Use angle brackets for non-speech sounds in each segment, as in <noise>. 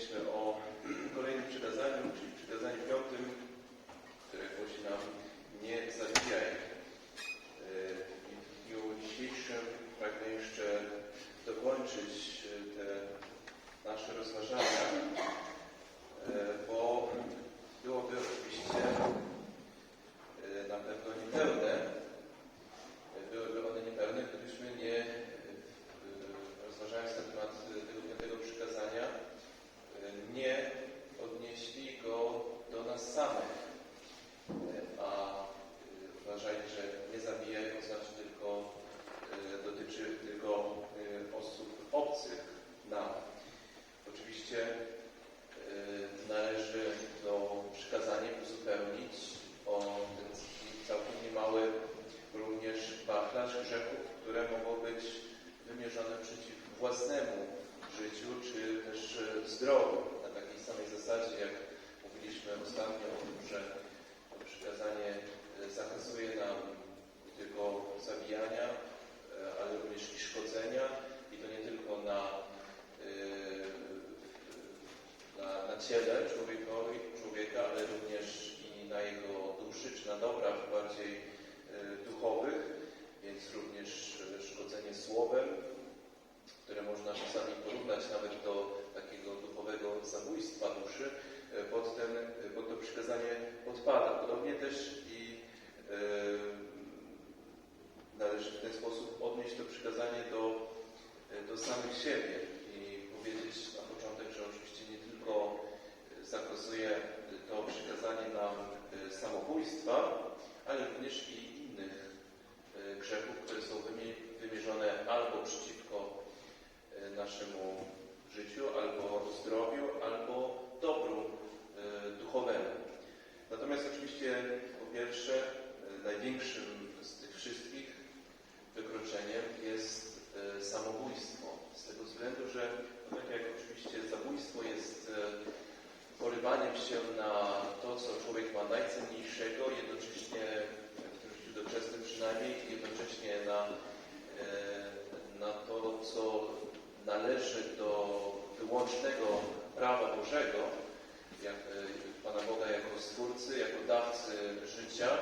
polityczny zdrowiu. Na takiej samej zasadzie, jak mówiliśmy ostatnio o tym, że przykazanie e, zakazuje nam nie tylko zabijania, e, ale również i szkodzenia i to nie tylko na, e, na, na ciele człowiekowi, człowieka, ale również i na jego duszy, czy na dobrach bardziej duchowych, więc również szkodzenie słowem, które można czasami porównać nawet do zabójstwa duszy, e, pod, ten, e, pod to przykazanie podpada. Podobnie też i e, należy w ten sposób odnieść to przykazanie do, e, do samych siebie i powiedzieć na początek, że oczywiście nie tylko e, zakazuje to przykazanie nam e, samobójstwa, ale również i innych e, grzechów, które są wymi- wymierzone albo przeciwko e, naszemu życiu, albo zdrowiu, albo dobru e, duchowemu. Natomiast oczywiście po pierwsze e, największym z tych wszystkich wykroczeniem jest e, samobójstwo. Z tego względu, że no tak jak oczywiście zabójstwo jest e, porywaniem się na to, co człowiek ma najcenniejszego, jednocześnie w tym życiu doczesnym przynajmniej, jednocześnie na, e, na to, co należy do wyłącznego prawa Bożego, jak, e, Pana Boga jako Stwórcy, jako dawcy życia, e,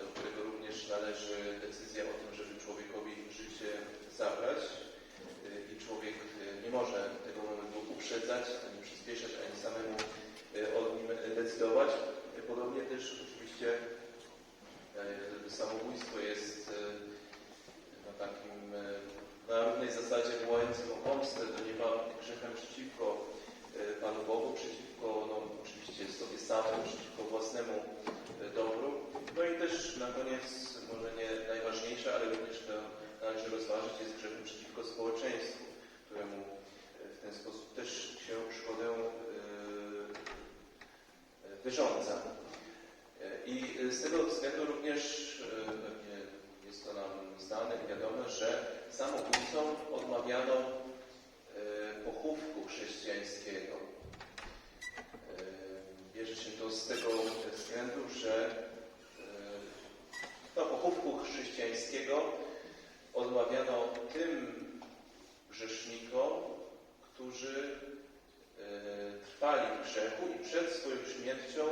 do którego również należy decyzja o tym, żeby człowiekowi życie zabrać. E, I człowiek nie może tego momentu uprzedzać, ani przyspieszać, ani samemu o nim decydować. Podobnie też oczywiście samobójstwo jest e, no, takim na równej zasadzie wołającym o pomstę do nieba grzechem przeciwko e, Panu Bogu, przeciwko no, oczywiście sobie samemu, przeciwko własnemu e, dobru. No i też na koniec, może nie najważniejsze, ale również to należy rozważyć, jest grzechem przeciwko społeczeństwu, któremu e, w ten sposób też się szkodę wyrządza. I z tego względu również jest to nam znane i wiadome, że samobójcom odmawiano e, pochówku chrześcijańskiego. E, Bierze się to z tego względu, że e, no, pochówku chrześcijańskiego odmawiano tym grzesznikom, którzy trwali w grzechu i przed swoją śmiercią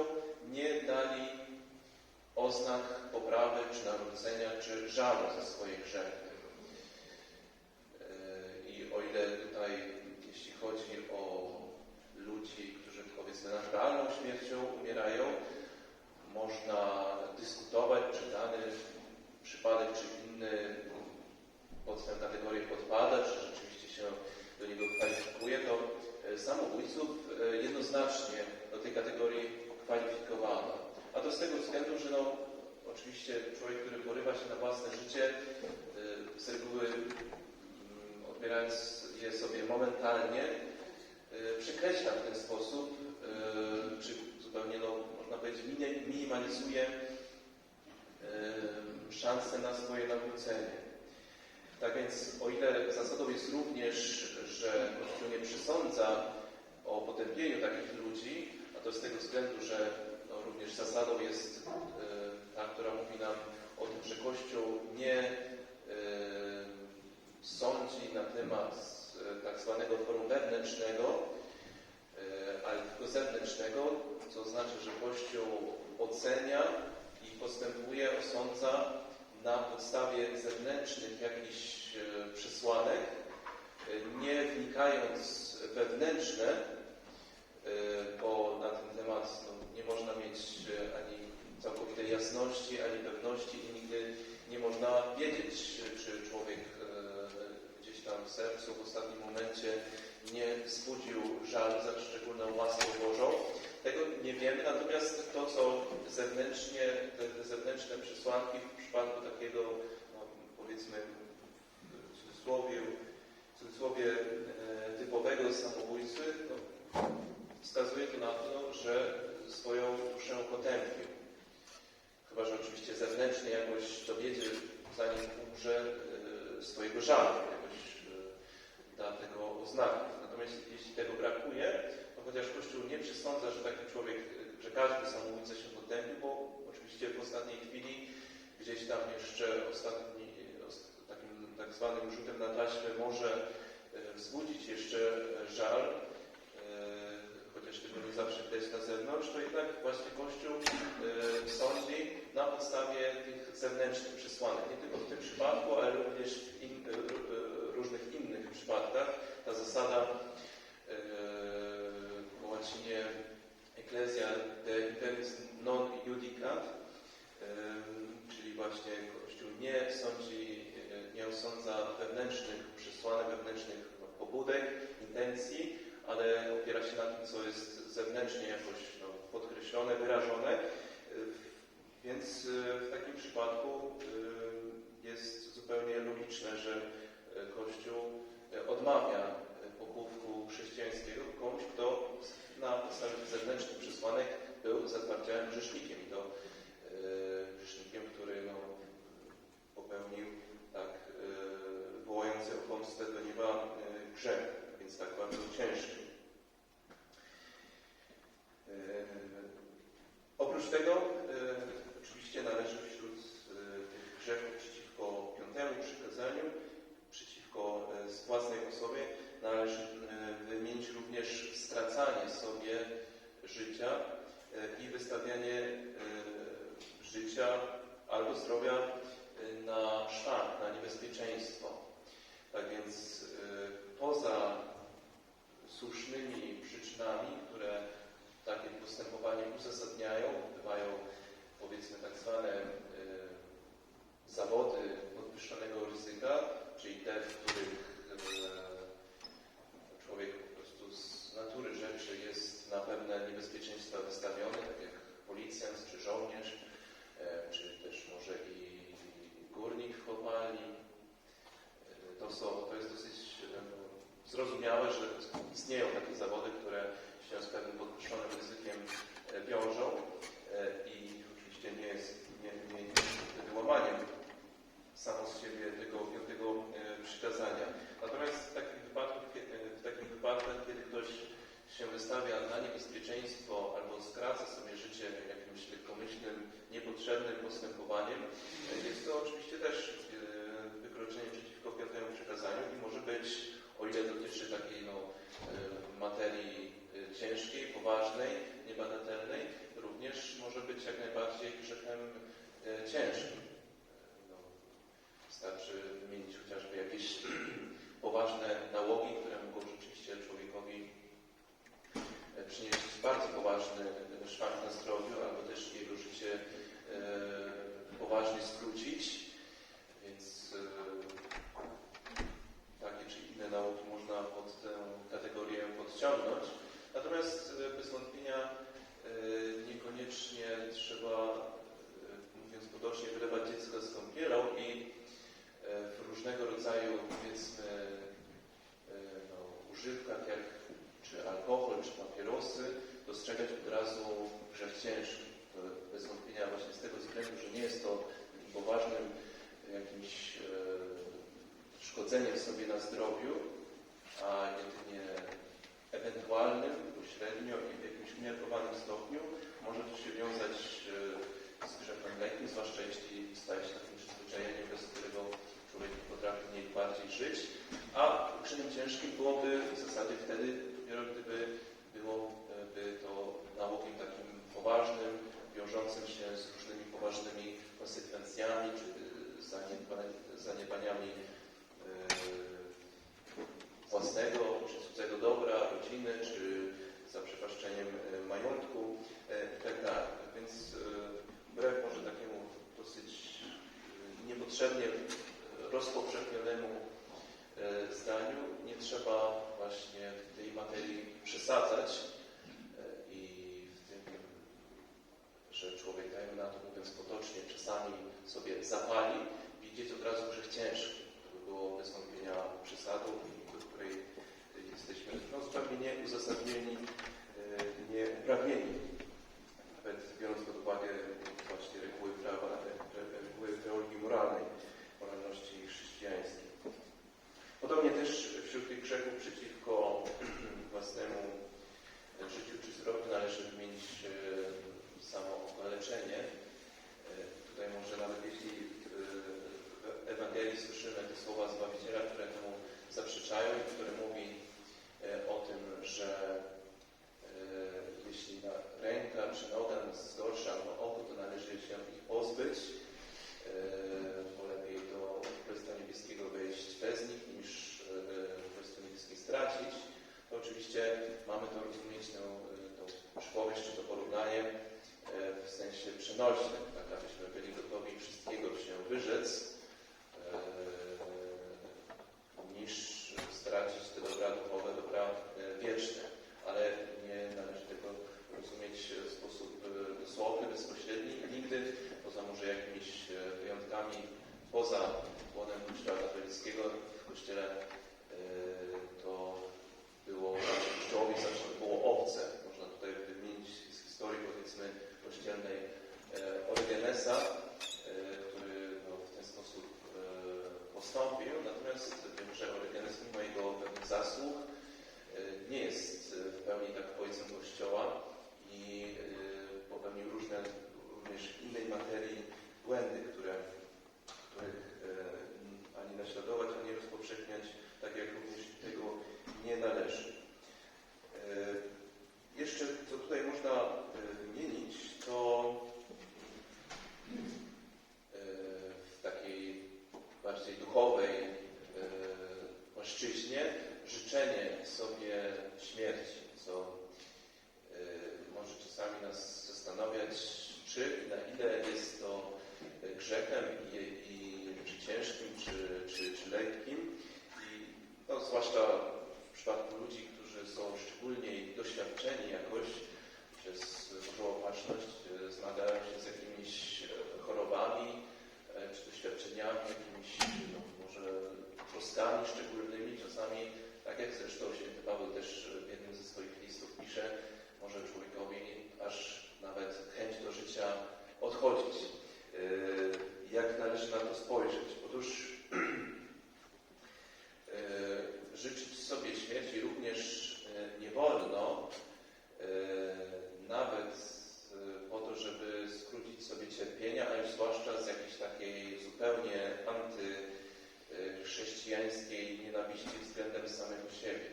nie dali oznak poprawy, czy nawrócenia, czy żalu za swoje grzechy. E, I o ile tutaj, jeśli chodzi o ludzi, którzy powiedzmy naturalną śmiercią umierają, można dyskutować, czy dany przypadek, czy inny pod tę kategorię podpada, czy rzeczywiście się do niego kwalifikuje, to e, samobójców e, jednoznacznie do tej kategorii kwalifikowano. A to z tego względu, że no, oczywiście człowiek, który porywa się na własne życie, e, z reguły mm, odbierając je sobie momentalnie, przekreśla w ten sposób, czy zupełnie, no, można powiedzieć, mini- minimalizuje szanse na swoje nawrócenie. Tak więc, o ile zasadą jest również, że Kościół nie przesądza o potępieniu takich ludzi, a to z tego względu, że no, również zasadą jest ta, która mówi nam o tym, że Kościół nie e, sądzi na temat e, tak zwanego forum wewnętrznego, zewnętrznego, co znaczy, że Kościół ocenia i postępuje, osądza na podstawie zewnętrznych jakichś e, przesłanek, e, nie wnikając wewnętrzne, e, bo na ten temat no, nie można mieć ani całkowitej jasności, ani pewności i nigdy nie można wiedzieć, czy człowiek gdzieś tam w sercu w ostatnim momencie nie wzbudził żal za szczególną łaską Bożą. Tego nie wiemy, natomiast to, co zewnętrznie, te, zewnętrzne przesłanki w przypadku takiego, no, powiedzmy, w cudzysłowie, w cudzysłowie e, typowego samobójcy, no, wskazuje to na to, że swoją duszę potępił. Chyba, że oczywiście zewnętrznie jakoś dowiedzie, zanim umrze, e, swojego żalu, Natomiast jeśli tego brakuje, to chociaż Kościół nie przesądza, że taki człowiek, że każdy samobójca się potępił, bo oczywiście w ostatniej chwili gdzieś tam jeszcze ostatni, ost- takim tak zwanym rzutem na taśmę może e, wzbudzić jeszcze e, żal, e, chociaż tego nie zawsze widać na zewnątrz, to jednak właśnie Kościół sądzi na podstawie tych zewnętrznych przesłanek. Nie tylko w tym przypadku, ale również w różnych innych przypadkach. Zasada e, po łacinie Ecclesia de imperis non judicat, e, czyli właśnie Kościół nie sądzi, e, nie osądza wewnętrznych przesłanek, wewnętrznych pobudek, intencji, ale opiera się na tym, co jest zewnętrznie jakoś no, podkreślone, wyrażone. E, Więc e, w takim przypadku e, jest zupełnie logiczne, że e, Kościół e, odmawia e, pochówku chrześcijańskiego komuś, kto na podstawie zewnętrznych przesłanek był zatwardziałym grzesznikiem. I to e, grzesznikiem, który no, popełnił tak e, wołający o pomstę do nieba e, grzech, więc tak bardzo ciężki. E, Oprócz tego e, oczywiście należy wśród e, tych grzechów przeciwko piątemu przykazaniu, przeciwko e, z własnej osobie, należy e, wymienić również stracanie sobie życia e, i wystawianie e, życia albo zdrowia e, na szwank, na niebezpieczeństwo. Tak więc poza słusznymi przyczynami, które takie postępowanie uzasadniają, bywają powiedzmy tak zwane zawody podwyższonego ryzyka, czyli te, w których człowiek po prostu z natury rzeczy jest na pewne niebezpieczeństwa wystawiony, tak jak policjant czy żołnierz, e, czy też może i górnik w kopalni. E, To, są, to jest dosyć e, no, zrozumiałe, że istnieją takie zawody, które się z pewnym podwyższonym ryzykiem e, wiążą e, i oczywiście nie jest nie, nie, jest wtedy łamaniem samo z siebie tego piątego e, przykazania. Natomiast w takich wypadkach, w takich wypadkach, kiedy ktoś się wystawia na niebezpieczeństwo albo skraca sobie życie jakimś lekkomyślnym, niepotrzebnym postępowaniem, jest to oczywiście też wykroczenie przeciwko piątemu przykazaniu i może być, o ile dotyczy takiej no, e, materii e, ciężkiej, poważnej, niebagatelnej, również może być jak najbardziej grzechem e, ciężkim. No, wystarczy wymienić chociażby jakieś <clears throat> poważne nałogi, które mogą rzeczywiście człowiekowi przynieść bardzo poważny szwank na zdrowiu, albo też jego życie poważnie skrócić. Więc e, takie czy inne nauki można pod tę kategorię podciągnąć. Natomiast e, bez wątpienia e, niekoniecznie trzeba, e, mówiąc potocznie, wylewać dziecko z kąpielą i w różnego rodzaju, powiedzmy, no, używkach, jak czy alkohol, czy papierosy, dostrzegać od razu grzech ciężki. Bez wątpienia właśnie z tego względu, że nie jest to poważnym jakimś szkodzeniem sobie na zdrowiu, a jedynie ewentualnym, pośrednio i w jakimś umiarkowanym stopniu. Może to się wiązać e, z grzechem lekkim, zwłaszcza jeśli staje się takim przyzwyczajeniem, bez którego człowiek nie potrafi w niej bardziej żyć, a czynem ciężkim byłoby w zasadzie wtedy, dopiero gdyby byłoby e, to nałogiem takim poważnym, wiążącym się z różnymi poważnymi konsekwencjami czy e, zaniedbaniami własnego czy cudzego dobra, rodziny, czy zaprzepaszczeniem e, majątku e, itd. Tak Więc e, wbrew może takiemu dosyć niepotrzebnie rozpowszechnionemu zdaniu nie trzeba właśnie tej materii przesadzać. się tak, tak abyśmy byli gotowi wszystkiego się wyrzec, właściwie względem samego siebie.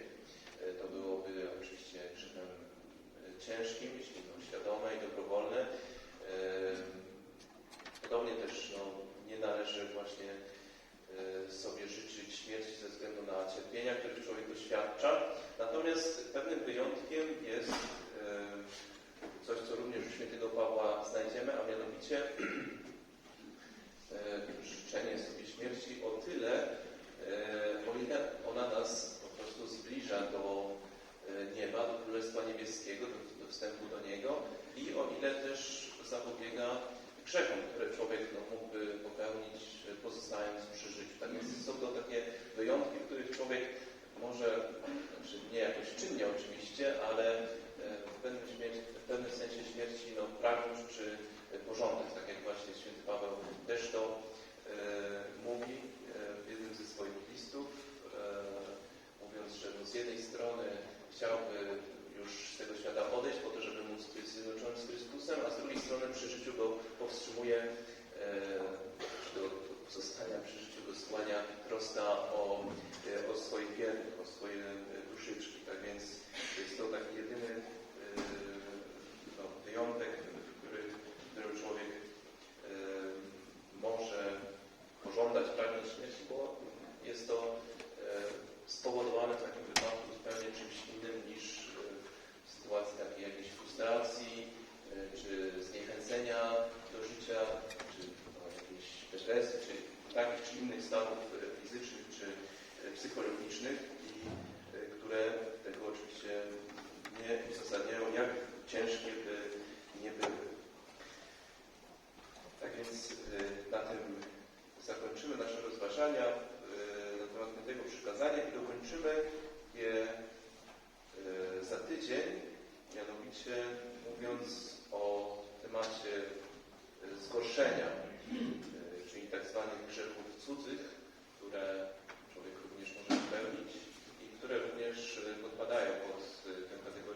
E, to byłoby oczywiście grzechem e, ciężkim, jeśli to świadome i dobrowolne. E, podobnie też no, nie należy właśnie sobie życzyć śmierci ze względu na cierpienia, których człowiek doświadcza. Natomiast pewnym wyjątkiem i o ile też zapobiega grzechom, które człowiek no, mógłby popełnić, pozostając przy życiu. Tak więc są to takie wyjątki, w których człowiek może, znaczy nie jakoś czynnie oczywiście, ale psychologicznych i y, które tego oczywiście nie uzasadniają, jak ciężkie by nie były. Tak więc y, na tym zakończymy nasze rozważania y, na temat tego przykazania i dokończymy je za tydzień, mianowicie mówiąc o temacie zgorszenia, czyli tak zwanych grzechów cudzych, które Santiago,